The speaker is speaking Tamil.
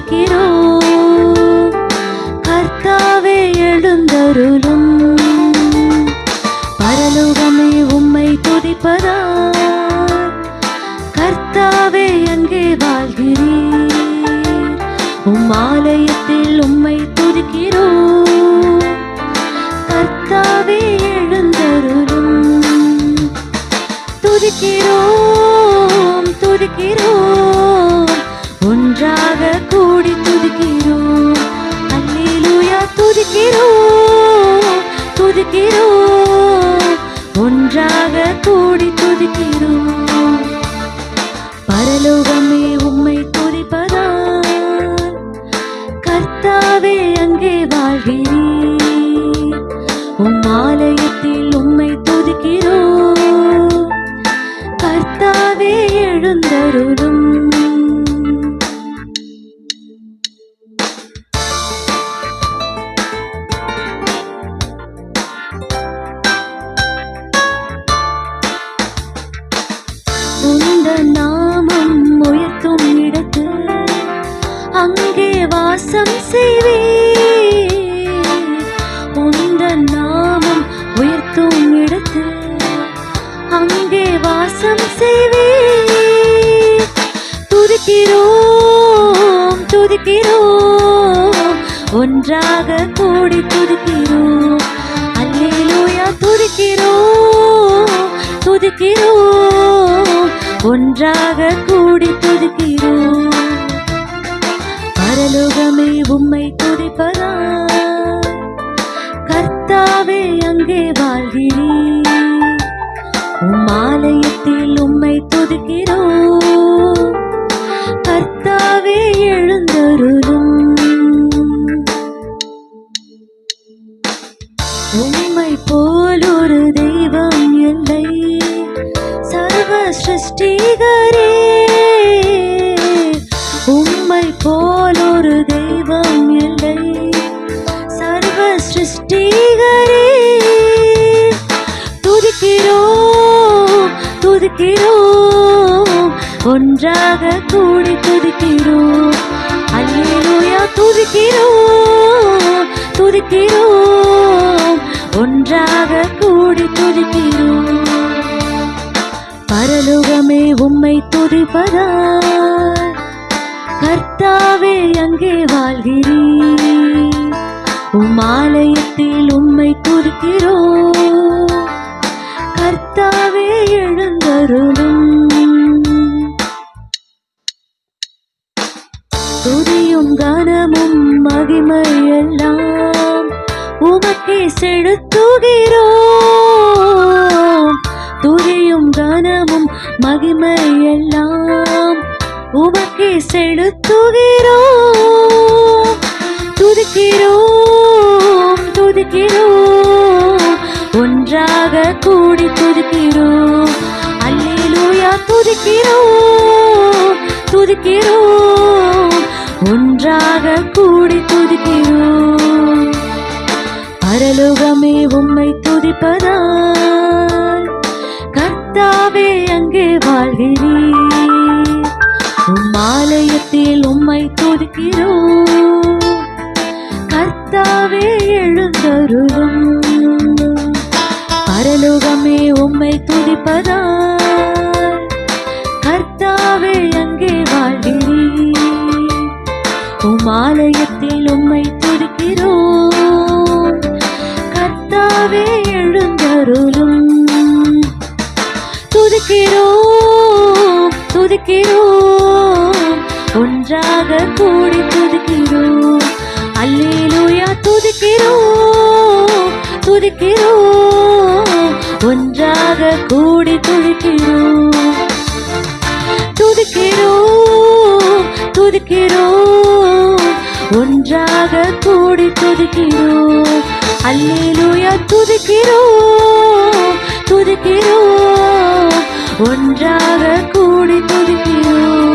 துதிக்கிறோம் கர்த்தாவே எழுந்தருளும். பரலோகமே உம்மை துதிப்பதா கர்த்தாவே அங்கே வாழ்கிறீர். உம் ஆலயத்தில் உம்மை துதிக்கிறோம். கர்த்தாவே எழுந்தருளும். துதிக்கிறோம் துதிக்கிறோம். ஒன்றாக கூடி துதிக்கிறோம். அல்லேலூயா துதிக்கிறோம் துதிக்கிறோம். ஒன்றாக கூடி துதிக்கிறோம். பரலோகமே உம்மை துதிப்பதால் கர்த்தாவே அங்கே வாழ்கிறீர் உம் ஆலயத்தில் உம்மை துதிக்கிறோம். கர்த்தாவே எழுந்தருளும். உந்த நாமம் உயர்த்தும் இடத்து அங்கே வாசம் செய்வே உந்த நாமம் உயர்த்தும் இடத்து அங்கே வாசம் செய்வே துதிக்கிறோம் துதிக்கிறோம் ஒன்றாக கூடி துதிக்கிறோம். அல்லேலூயா துதிக்கிறோம் துதிக்கிறோம். ஒன்றாக கூடி துதிக்கிறோம். பரலோகமே உம்மை துதிப்பதா கர்த்தாவே அங்கே வாழ்கிறீர். உம் ஆலயத்தில் உம்மை துதிக்கிறோம். கர்த்தாவே எழுந்தருளும். உம்மை போ சிருஷ்டிகரே உம்மை போல் ஒரு தெய்வம் இல்லை. சர்வ சிருஷ்டிகரே துதிக்கிறோம் துதிக்கிறோம். ஒன்றாக கூடி துதிக்கிறோம். அல்லேலூயா துதிக்கிறோம் துதிக்கிறோம். ஒன்றாக கூடி துதிக்கிறோம். பரலோகமே உம்மை துதிப்பதா கர்த்தாவே அங்கே வாழ்கிறீ உம் ஆலயத்தில் உம்மை துதிக்கிறோ கர்த்தாவே எழுந்தருளும். துதியும் கனமும் மகிமையெல்லாம் உமக்கே செலுத்துகிறோம். மகிமையெல்லாம் உமக்கே செலுத்துகிறோம். துதிக்கிறோம் துதிக்கிறோம். ஒன்றாக கூடி துதிக்கிறோம். அல்லேலூயா துதிக்கிறோம் துதிக்கிறோம். ஒன்றாக கூடி துதிக்கிறோம். பரலோகமே உம்மை துதிப்பதா? கர்த்தாவே அங்கே வாழ்கிறீர். உம் ஆலயத்தில் உம்மை துதிக்கிறோம். கர்த்தாவே எழுந்தருளும். பரலோகமே உம்மை துதிப்பதால் கர்த்தாவே அங்கே வாழ்கிறீர். உம் ஆலயத்தில் உம்மை துதிக்கிறோம். கர்த்தாவே எழுந்தருளும். துதிக்கிறோம் துதிக்கிறோம் ஒன்றாக கூடி துதிக்கிறோம் அல்லேலூயா துதிக்கிறோம் துதிக்கிறோம் ஒன்றாக கூடி துதிக்கிறோம் துதிக்கிறோம் துதிக்கிறோம் ஒன்றாக கூடி துதிக்கிறோம் அல்லேலூயா துதிக்கிறோம் துதிக்கிறோம் ஒன்றாக கூடி துதிக்கிறோம்